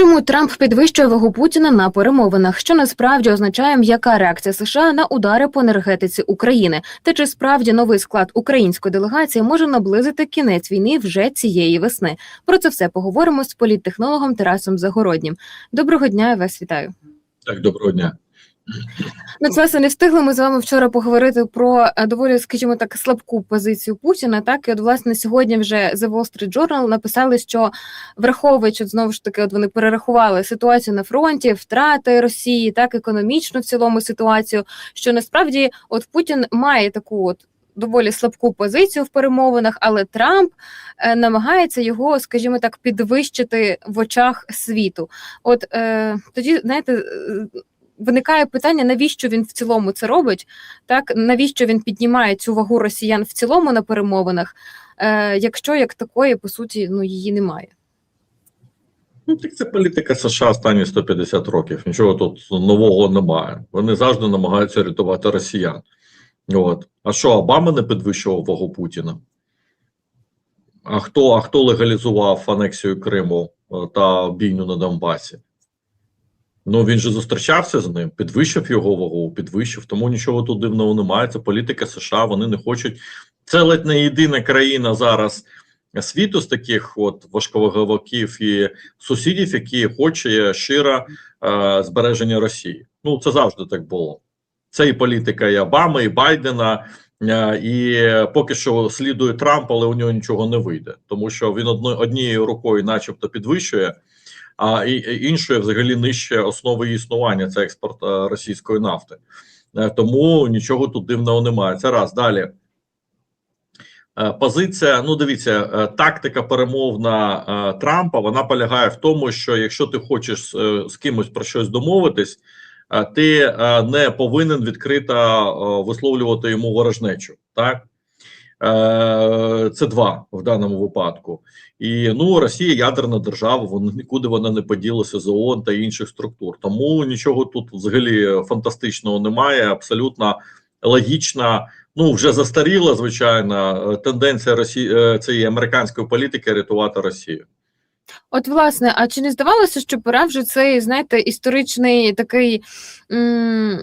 Чому Трамп підвищує вагу Путіна на перемовинах? Що насправді означає м'яка реакція США на удари по енергетиці України? Та чи справді новий склад української делегації може наблизити кінець війни вже цієї весни? Про це все поговоримо з політтехнологом Тарасом Загороднім. Доброго дня, я вас вітаю. Так, доброго дня. Ну, власне не встигли ми з вами вчора поговорити про е, доволі, скажімо так, слабку позицію Путіна. Так і от власне сьогодні вже The Wall Street Journal написали, що враховуючи знову ж таки, от вони перерахували ситуацію на фронті, втрати Росії, так економічну в цілому ситуацію. Що насправді от Путін має таку от. Доволі слабку позицію в перемовинах, але Трамп е, намагається його, скажімо так, підвищити в очах світу. От е, тоді, знаєте, виникає питання, навіщо він в цілому це робить, так навіщо він піднімає цю вагу росіян в цілому на перемовинах, е, якщо як такої по суті ну її немає. Ну, так це політика США останні 150 років. Нічого тут нового немає. Вони завжди намагаються рятувати росіян. От. А що, Обама не підвищував вагу Путіна? А хто а хто легалізував анексію Криму е, та бійню на Донбасі? Ну він же зустрічався з ним, підвищив його вагу, підвищив, тому нічого тут дивного немає. Це політика США. Вони не хочуть. Це ледь не єдина країна зараз світу з таких от важковаговиків і сусідів, які хоче щиро е, збереження Росії. Ну це завжди так було. Це і політика і Обами, і Байдена. Е, і поки що слідує Трамп, але у нього нічого не вийде, тому що він однією рукою, начебто, підвищує а і іншою взагалі нижче основи існування це експорт е, російської нафти. Е, тому нічого тут дивного немає. Це раз далі. Е, позиція, ну дивіться, тактика перемовна Трампа вона полягає в тому, що якщо ти хочеш з кимось про щось домовитись, ти не повинен відкрито висловлювати йому ворожнечу. Так це два в даному випадку. І ну Росія ядерна держава, вони нікуди вона не поділася з ООН та інших структур. Тому нічого тут взагалі фантастичного немає. Абсолютно логічна, ну вже застаріла звичайно тенденція Росії цієї американської політики рятувати Росію. От, власне, а чи не здавалося, що пора вже цей, знаєте, історичний такий. М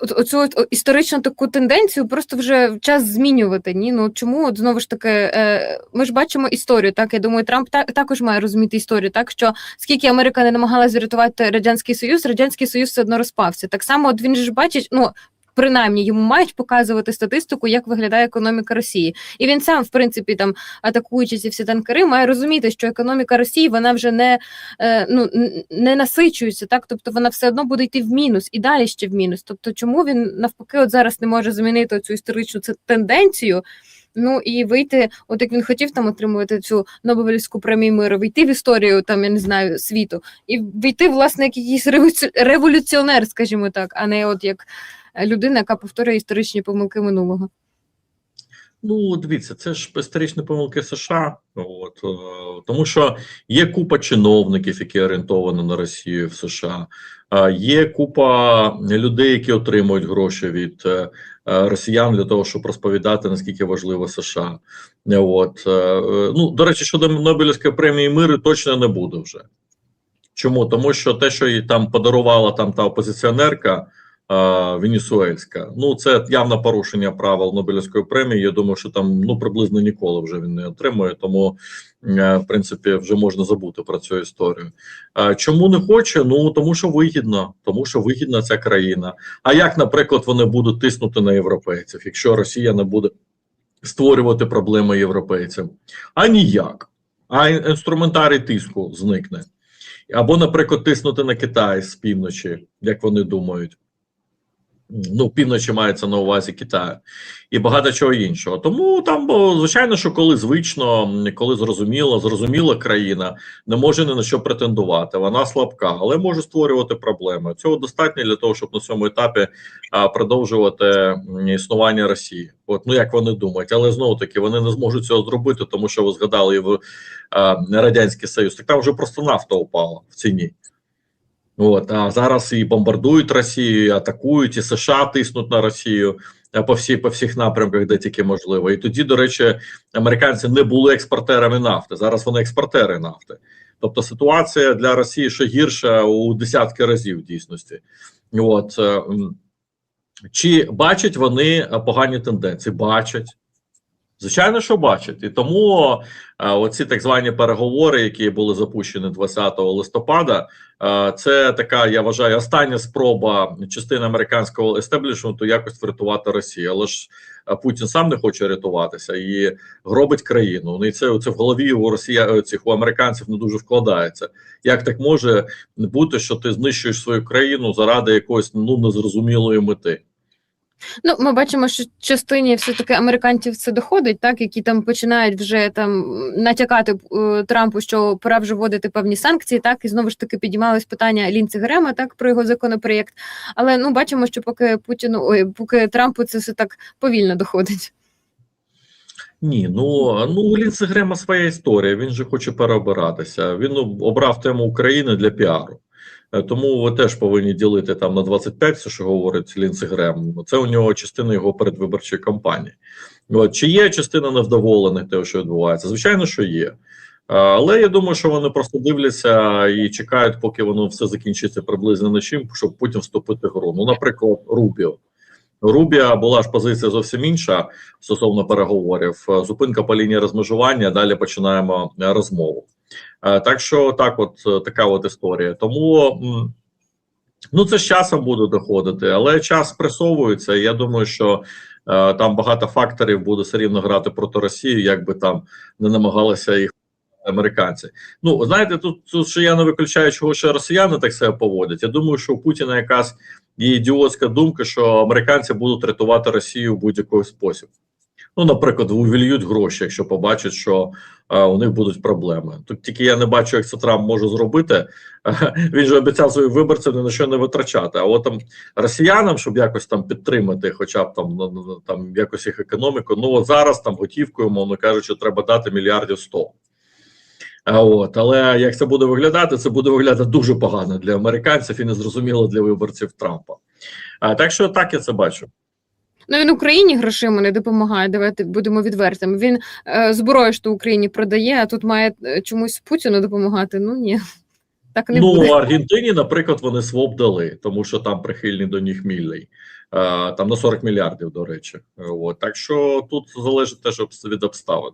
оцю історичну таку тенденцію просто вже час змінювати. Ні, ну чому от знову ж таки е, ми ж бачимо історію. Так я думаю, Трамп так також має розуміти історію. Так що скільки Америка не намагалася врятувати радянський союз, радянський союз все одно розпався. Так само, от він ж бачить, ну принаймні йому мають показувати статистику, як виглядає економіка Росії, і він сам, в принципі, там атакуючи ці всі танкери, має розуміти, що економіка Росії вона вже не е, ну не насичується, так тобто вона все одно буде йти в мінус і далі ще в мінус. Тобто, чому він навпаки, от зараз не може змінити цю історичну тенденцію? Ну і вийти, от як він хотів там отримувати цю Нобелівську премію миру, вийти в історію там, я не знаю, світу, і вийти, власне, як якийсь революціонер, скажімо так, а не от як людина, яка повторює історичні помилки минулого. Ну, дивіться, це ж історичні помилки США, от е, тому що є купа чиновників, які орієнтовані на Росію в США, є купа людей, які отримують гроші від е, росіян для того, щоб розповідати наскільки важливо США. От е, ну до речі, щодо Нобелівської премії миру точно не буде вже. Чому? Тому що те, що їй там подарувала там та опозиціонерка. Венесуельська. Ну це явне порушення правил Нобелівської премії. Я думаю, що там ну приблизно ніколи вже він не отримує, тому е, в принципі вже можна забути про цю історію. Чому не хоче? Ну тому що вигідно, тому що вигідна ця країна. А як, наприклад, вони будуть тиснути на європейців, якщо Росія не буде створювати проблеми європейцям? А ніяк. А інструментарій тиску зникне. Або, наприклад, тиснути на Китай з півночі, як вони думають ну півночі мається на увазі Китаю і багато чого іншого. Тому там, звичайно, що коли звично, коли зрозуміло, зрозуміла країна не може ні на що претендувати. Вона слабка, але може створювати проблеми. Цього достатньо для того, щоб на цьому етапі а, продовжувати існування Росії. От ну як вони думають, але знову таки вони не зможуть цього зробити, тому що ви згадали в а, радянський союз. Так там вже просто нафта упала в ціні. От, а зараз і бомбардують Росію, і атакують, і США тиснуть на Росію. е, по всій по всіх напрямках, де тільки можливо. І тоді, до речі, американці не були експортерами нафти. Зараз вони експортери нафти. Тобто ситуація для Росії ще гірша у десятки разів в дійсності. От е, чи бачать вони погані тенденції? Бачать. Звичайно, що бачать, і тому е, оці так звані переговори, які були запущені 20 листопада, е, це така, я вважаю, остання спроба частини американського естеблішменту якось врятувати Росію. Але ж е, Путін сам не хоче рятуватися і гробить країну. Ну і це, це в голові у Росія цих у американців не дуже вкладається. Як так може бути, що ти знищуєш свою країну заради якоїсь ну незрозумілої мети? Ну, ми бачимо, що частині все-таки американців це доходить, так які там починають вже там натякати е, Трампу, що пора вже вводити певні санкції, так і знову ж таки підіймалось питання Лінці Грема, так про його законопроєкт. Але ну бачимо, що поки Путіну, ой, поки Трампу це все так повільно доходить. Ні, ну ну у Грема своя історія. Він же хоче переобиратися. Він обрав тему України для піару. Е, Тому ви теж повинні ділити там на 25, все, що говорить лінцегрем. Грем. Це у нього частина його передвиборчої кампанії. От, чи є частина невдоволених того, що відбувається? Звичайно, що є. Е, Але я думаю, що вони просто дивляться і чекають, поки воно все закінчиться приблизно на чим, щоб потім вступити в гру. Ну, наприклад, Рубіо. Рубія була ж позиція зовсім інша стосовно переговорів. Е, Зупинка по лінії розмежування. Далі починаємо е, розмову. Е, Так що так, от така от історія. Тому ну це з часом буде доходити, але час спресовується. і Я думаю, що там багато факторів буде все рівно грати проти Росії, як би там не намагалися їх американці. Ну знаєте, тут, тут ще я не виключаю, чого ще росіяни так себе поводять. Я думаю, що у Путіна якась є ідіотська думка, що американці будуть рятувати Росію в будь-який спосіб. Ну, наприклад, увільють гроші, якщо побачать, що е, у них будуть проблеми. Тут тільки я не бачу, як це Трамп може зробити. Він же обіцяв своїм виборцям ні на що не витрачати. А от там росіянам, щоб якось там підтримати, хоча б там ну, ну, там якось їх економіку. Ну зараз там готівкою, мовно кажучи, треба дати мільярдів сто. А от, але як це буде виглядати, це буде виглядати дуже погано для американців і незрозуміло для виборців Трампа. А так що так я це бачу. Ну він Україні грошима не допомагає. Давайте будемо відвертими. Він е, зброю що Україні продає, а тут має е, чомусь Путіну допомагати. Ну ні, так не ну, буде. Аргентині, наприклад, вони своп дали, тому що там прихильний до них. Е, там на 40 мільярдів, до речі. От. Так що тут залежить теж від обставин.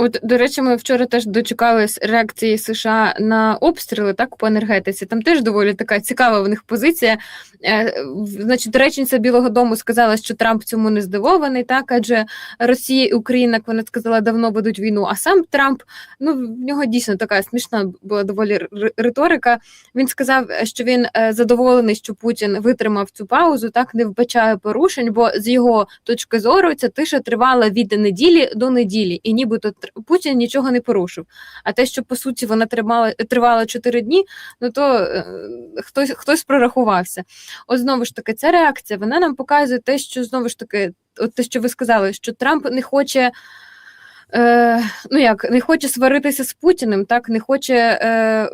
От, до речі, ми вчора теж дочекались реакції США на обстріли так по енергетиці. Там теж доволі така цікава в них позиція. Е, значить, речниця Білого Дому сказала, що Трамп цьому не здивований, так адже Росія і Україна, як вона сказала, давно ведуть війну. А сам Трамп, ну в нього дійсно така смішна була доволі риторика. Він сказав, що він е, задоволений, що Путін витримав цю паузу, так не вбачає порушень, бо з його точки зору ця тиша тривала від неділі до неділі, і нібито Путін нічого не порушив. А те, що по суті вона тримала тривала 4 дні, ну то е, хтось хтось прорахувався. От знову ж таки, ця реакція вона нам показує те, що знову ж таки, от те, що ви сказали, що Трамп не хоче. Е, ну як не хоче сваритися з Путіним, так не хоче е,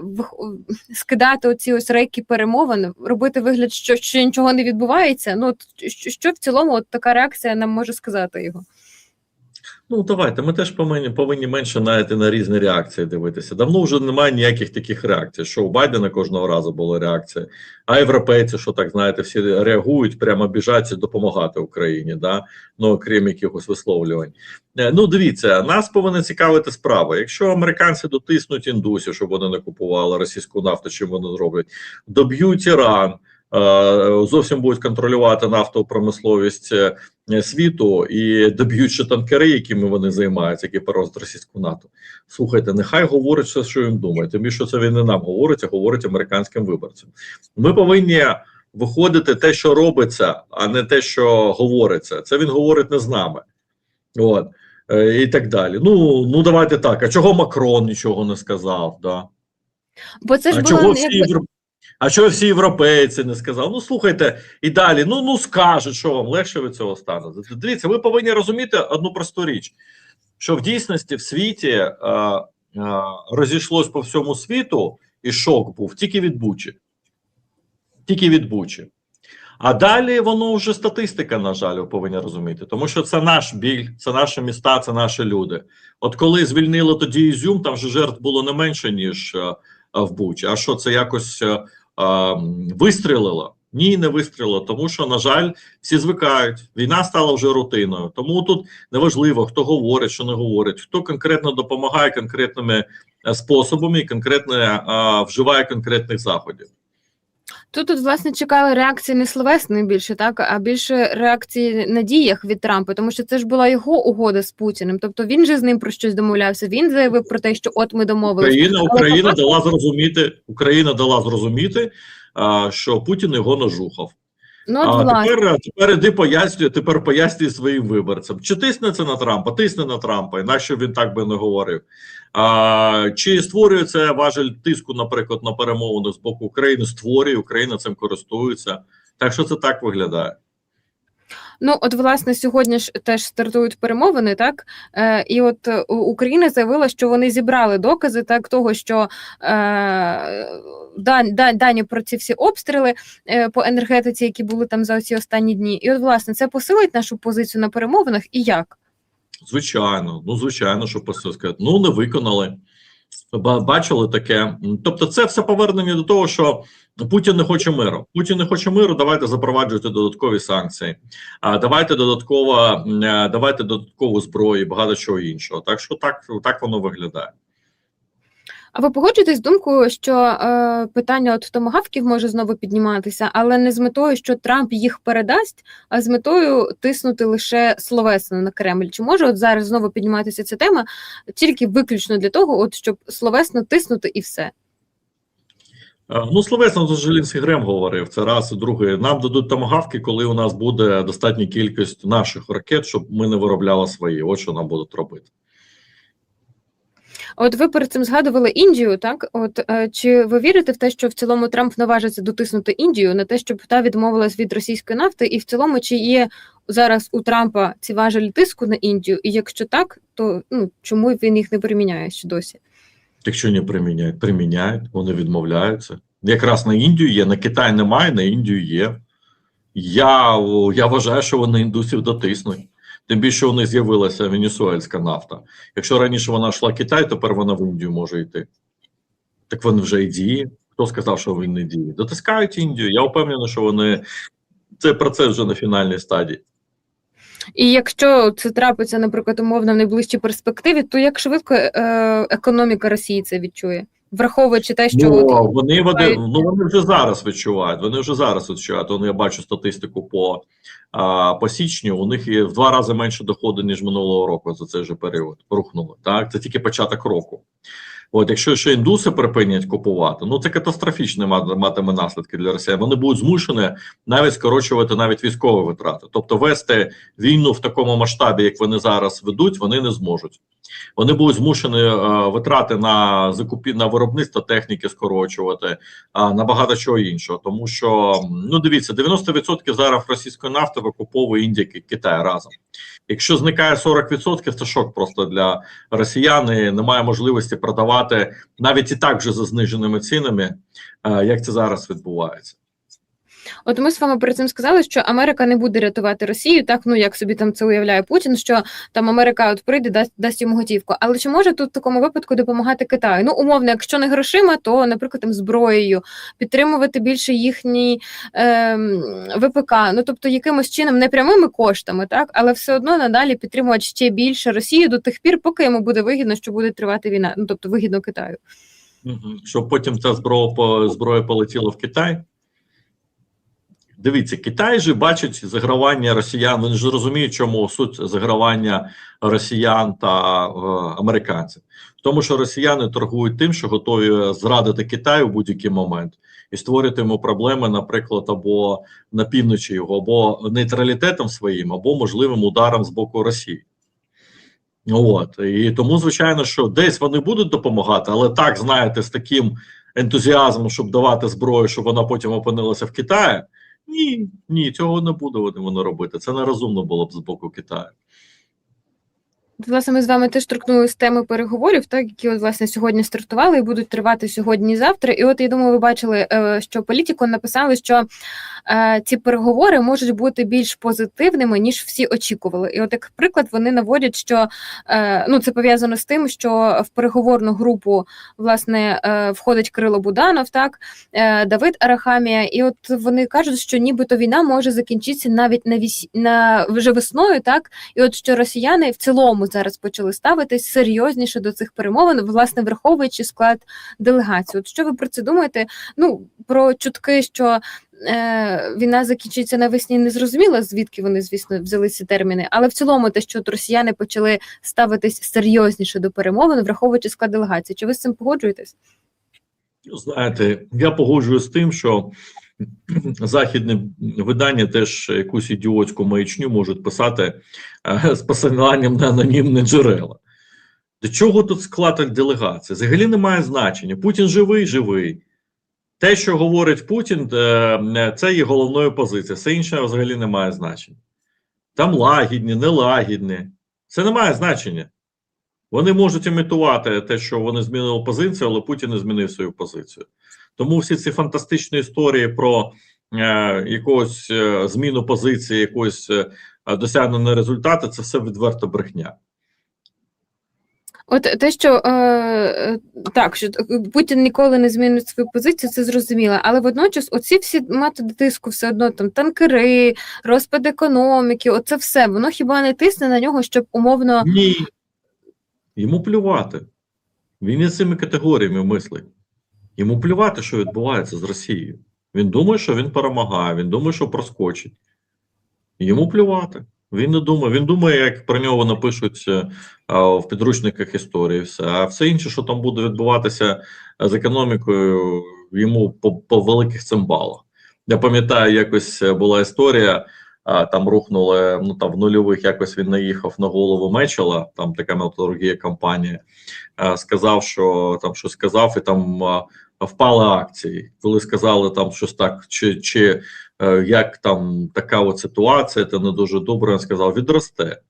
скидати оці ось рейки перемовин, робити вигляд, що, що нічого не відбувається. Ну от що, що в цілому, от така реакція нам може сказати його. Ну, давайте, ми теж повинні, повинні менше навіть на різні реакції дивитися. Давно вже немає ніяких таких реакцій. Що у Байдена кожного разу була реакція, а європейці, що так знаєте, всі реагують, прямо біжать допомагати Україні, да? ну окрім якихось висловлювань. Е, Ну, дивіться, нас повинна цікавити справа. Якщо американці дотиснуть індусів, щоб вони не купували російську нафту, чим вони зроблять, доб'ють Іран. Е, Зовсім будуть контролювати нафтову промисловість е, світу і доб'ють ще танкери, якими вони займаються, які перевозять російську НАТО. Слухайте, нехай говорить все, що він думає. Тим більше це він не нам говорить, а говорить американським виборцям. Ми повинні виходити те, що робиться, а не те, що говориться. Це він говорить не з нами. От. Е, І так далі. Ну, ну давайте так. А чого Макрон нічого не сказав? Да? Бо це ж а було чого всі якби... А чого всі європейці не сказали? Ну слухайте, і далі. Ну ну скажуть, що вам легше від цього стане. Дивіться, ви повинні розуміти одну просту річ: що в дійсності в світі е, е, розійшлось по всьому світу, і шок був тільки від Бучі. Тільки від Бучі. А далі воно вже статистика, на жаль, ви повинні розуміти, тому що це наш біль, це наші міста, це наші люди. От коли звільнили тоді Ізюм, там вже жертв було не менше ніж е, в Бучі. А що це якось е, е. Ні, не вистрілила, тому що, на жаль, всі звикають. Війна стала вже рутиною. Тому тут неважливо, хто говорить, що не говорить, хто конкретно допомагає конкретними е, способами і конкретно е, вживає конкретних заходів. Тут, тут, власне, чекали реакції не словесної більше, так, а більше реакції на діях від Трампа, тому що це ж була його угода з Путіним. Тобто він же з ним про щось домовлявся. Він заявив про те, що от ми домовилися. Україна, Україна дала зрозуміти, Україна дала зрозуміти, а, що Путін його нажухав. Ну, от, А власне. тепер, тепер іди пояснює, тепер пояснює своїм виборцям. Чи тисне це на Трампа? Тисне на Трампа, іначе він так би не говорив. А, чи створює це важель тиску, наприклад, на перемовини з боку України? Створює, Україна цим користується. Так що це так виглядає. Ну, от, власне, сьогодні ж теж стартують перемовини, так? Е, і от е, Україна заявила, що вони зібрали докази так, того, що е, дан- дан- дані про ці всі обстріли е, по енергетиці, які були там за ці останні дні. І от, власне, це посилить нашу позицію на перемовинах і як? Звичайно, ну звичайно, що сказати. Ну не виконали. Бачили таке. Тобто, це все повернення до того, що Путін не хоче миру. Путін не хоче миру. Давайте запроваджуйте додаткові санкції. А давайте додатково, давайте додаткову зброю, багато чого іншого. Так що так, так воно виглядає. А ви погоджуєтесь з думкою, що е, питання от томагавків може знову підніматися, але не з метою, що Трамп їх передасть, а з метою тиснути лише словесно на Кремль? Чи може от зараз знову підніматися ця тема тільки виключно для того, от щоб словесно тиснути і все? Е, Ну, словесно, то Желінський Грем говорив. Це раз і друге. Нам дадуть томагавки, коли у нас буде достатня кількість наших ракет, щоб ми не виробляли свої. От що нам будуть робити. От ви перед цим згадували Індію, так? От е, чи ви вірите в те, що в цілому Трамп наважиться дотиснути Індію на те, щоб та відмовилась від російської нафти, і в цілому чи є зараз у Трампа ці важелі тиску на Індію? І якщо так, то ну чому він їх не приміняє ще досі? Якщо не приміняють, приміняють, вони відмовляються. Якраз на Індію є, на Китай немає, на Індію є. Я, я вважаю, що вони індусів дотиснуть. Тим більше у них з'явилася венесуельська нафта. Якщо раніше вона йшла Китай, тепер вона в Індію може йти. Так вони вже і діє. Хто сказав, що він не діє? Дотискають Індію. Я впевнений, що вони цей процес вже на фінальній стадії. І якщо це трапиться, наприклад, умовно в найближчій перспективі, то як швидко е, економіка Росії це відчує, враховуючи те, що Ну, от, вони, вони, ну, вони вже зараз відчувають. Вони вже зараз відчувають. Вони, я бачу статистику по, а, по січню. У них є в два рази менше доходу, ніж минулого року за цей же період. Рухнули. Так, це тільки початок року. От, якщо ще індуси припинять купувати, ну це катастрофічно матиме наслідки для Росії. Вони будуть змушені навіть скорочувати навіть військові витрати. Тобто вести війну в такому масштабі, як вони зараз ведуть, вони не зможуть. Вони будуть змушені е, витрати на закупі на виробництво техніки скорочувати, а на багато чого іншого. Тому що ну дивіться, 90% зараз російської нафти викуповує Індія Китай разом. Якщо зникає 40%, це шок просто для росіян. і Немає можливості продавати навіть і так вже за зниженими цінами, е, як це зараз відбувається. От ми з вами перед цим сказали, що Америка не буде рятувати Росію, так ну як собі там це уявляє Путін, що там Америка от прийде, дасть дасть йому готівку. Але чи може тут в такому випадку допомагати Китаю? Ну, умовно, якщо не грошима, то наприклад там зброєю, підтримувати більше їхній ем, ВПК. Ну тобто якимось чином не прямими коштами, так, але все одно надалі підтримувати ще більше Росію до тих пір, поки йому буде вигідно, що буде тривати війна. Ну тобто вигідно Китаю. Щоб потім ця зброя, зброя полетіла в Китай. Дивіться, Китай же бачить загравання росіян. Вони ж розуміють, чому суть загравання росіян та е, американців. Тому, що росіяни торгують тим, що готові зрадити Китай у будь-який момент і створити йому проблеми, наприклад, або на півночі його, або нейтралітетом своїм, або можливим ударом з боку Росії. От і тому, звичайно, що десь вони будуть допомагати, але так знаєте, з таким ентузіазмом, щоб давати зброю, щоб вона потім опинилася в Китаї. Ні, ні, цього не буде вони, робити. Це нерозумно було б з боку Китаю. Власне, ми з вами теж торкнулися теми переговорів, так які от власне сьогодні стартували і будуть тривати сьогодні і завтра. І от я думаю, ви бачили, е, що політико написали, що е, ці переговори можуть бути більш позитивними ніж всі очікували. І от як приклад вони наводять, що е, ну це пов'язано з тим, що в переговорну групу власне входить Кирило Буданов, так Давид Арахамія, і от вони кажуть, що нібито війна може закінчитися навіть на віс... на вже весною, так і от що росіяни в цілому зараз почали ставитись серйозніше до цих перемовин, власне, враховуючи склад делегації. От що ви про це думаєте? Ну про чутки, що е, війна закінчиться навесні, не зрозуміло, звідки вони, звісно, взяли ці терміни, але в цілому те, що от росіяни почали ставитись серйозніше до перемовин, враховуючи склад делегації. Чи ви з цим погоджуєтесь? Ну, Знаєте, я погоджуюсь з тим, що західне видання теж якусь ідіотську маячню можуть писати е, з посиланням на анонімні джерела. До чого тут склад делегації? Взагалі немає значення. Путін живий, живий. Те, що говорить Путін, е, це є головною позицією. Все інше взагалі не має значення. Там лагідні, нелагідні. Це не має значення. Вони можуть імітувати те, що вони змінили позицію, але Путін не змінив свою позицію. Тому всі ці фантастичні історії про е, якусь е, зміну позиції, якусь е, досягнені результати це все відверта брехня. От те, що е, е, так, що Путін ніколи не змінить свою позицію, це зрозуміло. Але водночас, оці всі методи тиску, все одно там танкери, розпад економіки, оце все воно хіба не тисне на нього, щоб умовно Ні. Йому плювати. Він із цими категоріями мислить. Йому плювати, що відбувається з Росією. Він думає, що він перемагає, він думає, що проскочить. Йому плювати. Він не думає. Він думає, як про нього напишуть е, а, в підручниках історії. Все. А все інше, що там буде відбуватися з економікою, йому по, по великих цимбалах. Я пам'ятаю, якось е, була історія. А, там рухнули ну там в нульових. Якось він наїхав на голову Мечела. Там така металургія компанія. А, сказав, що там щось сказав, і там а, впали акції. Коли сказали там щось так, чи чи е, як там така от ситуація, це не дуже добре. Він сказав, відросте.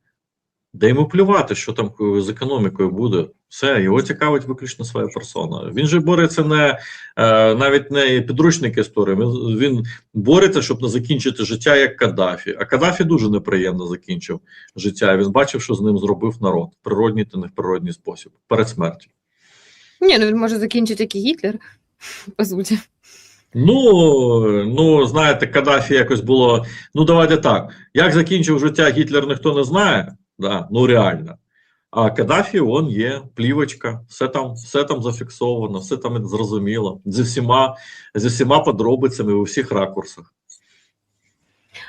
Де йому плювати, що там з економікою буде. Все, його цікавить виключно своя персона. Він же бореться не е, навіть не підручник історії. Він, бореться, щоб не закінчити життя як Каддафі. А Каддафі дуже неприємно закінчив життя. Він бачив, що з ним зробив народ природній та не в природній спосіб перед смертю. Ні, ну він може закінчити як і Гітлер, по суті. Ну, ну знаєте, Каддафі якось було. Ну, давайте так. Як закінчив життя Гітлер, ніхто не знає. Да, ну реально. А Каддафі, он є, плівочка, все там, все там зафіксовано, все там зрозуміло. Зі всіма, зі всіма подробицями у всіх ракурсах.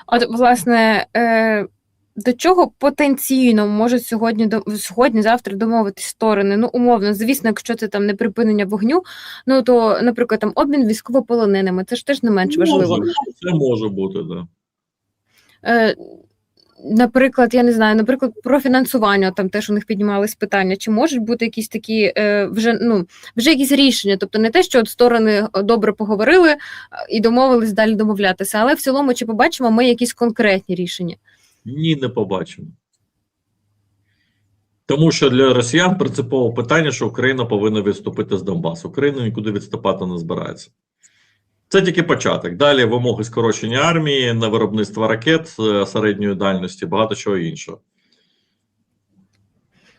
От, власне, е, до чого потенційно можуть сьогодні сьогодні, завтра домовитись сторони? Ну, умовно, звісно, якщо це там не припинення вогню, ну то, наприклад, там обмін військовополоненими, це ж теж не менш важливо. Може, це може бути, да. Е, Наприклад, я не знаю, наприклад, про фінансування там теж у них піднімались питання. Чи можуть бути якісь такі е, вже ну вже якісь рішення? Тобто не те, що от сторони добре поговорили е, і домовились далі домовлятися, але в цілому чи побачимо ми якісь конкретні рішення? Ні, не побачимо. Тому що для росіян принципове питання, що Україна повинна відступити з Донбасу. Україна нікуди відступати не збирається. Це тільки початок. Далі вимоги скорочення армії на виробництво ракет е, середньої дальності, багато чого іншого.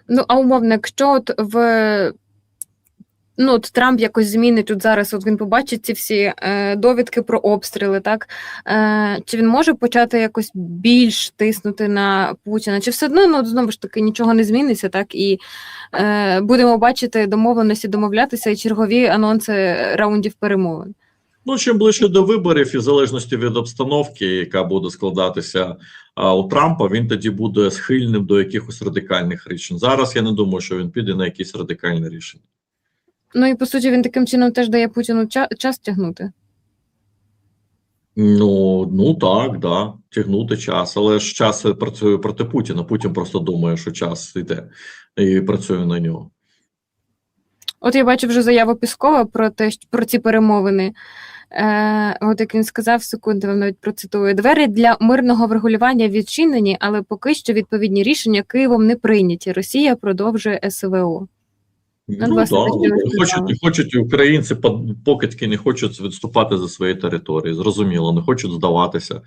Ну, а умовно, якщо от в ну, от Трамп якось змінить от зараз, от він побачить ці всі е, довідки про обстріли, так е, чи він може почати якось більш тиснути на Путіна? Чи все одно ну, знову ж таки нічого не зміниться, так і е, будемо бачити домовленості, домовлятися і чергові анонси раундів перемовин? Ну, чим ближче до виборів, і в залежності від обстановки, яка буде складатися а, у Трампа, він тоді буде схильним до якихось радикальних рішень. Зараз я не думаю, що він піде на якісь радикальні рішення. Ну і по суті, він таким чином теж дає Путіну ча- час тягнути. Ну, ну так, да, тягнути час, але ж час працює проти Путіна. Путін просто думає, що час йде і працює на нього. От я бачу вже заяву Піскова про те, що- про ці перемовини. Е, от як він сказав, секунду, вам навіть процитую: двері для мирного врегулювання відчинені, але поки що відповідні рішення Києвом не прийняті. Росія продовжує СВО. Ну, да, не хочуть, хочуть українці покидьки не хочуть відступати за свої території. Зрозуміло, не хочуть здаватися.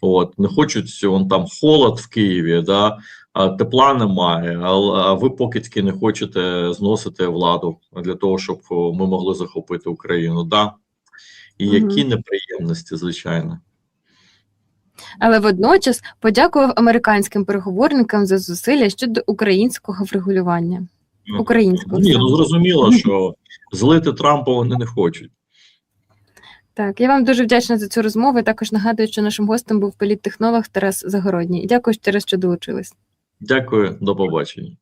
От, не хочуть вон там холод в Києві, да, а тепла немає. А, а ви покидьки не хочете зносити владу для того, щоб ми могли захопити Україну. Да. І Мгм. які неприємності, звичайно. Але водночас подякував американським переговорникам за зусилля щодо українського врегулювання. Українського Ні, ну зрозуміло, що злити Трампа вони не хочуть. Так, я вам дуже вдячна за цю розмову. і Також нагадую, що нашим гостем був політтехнолог Тарас Загородній. Дякую раз, що долучились. Дякую, до побачення.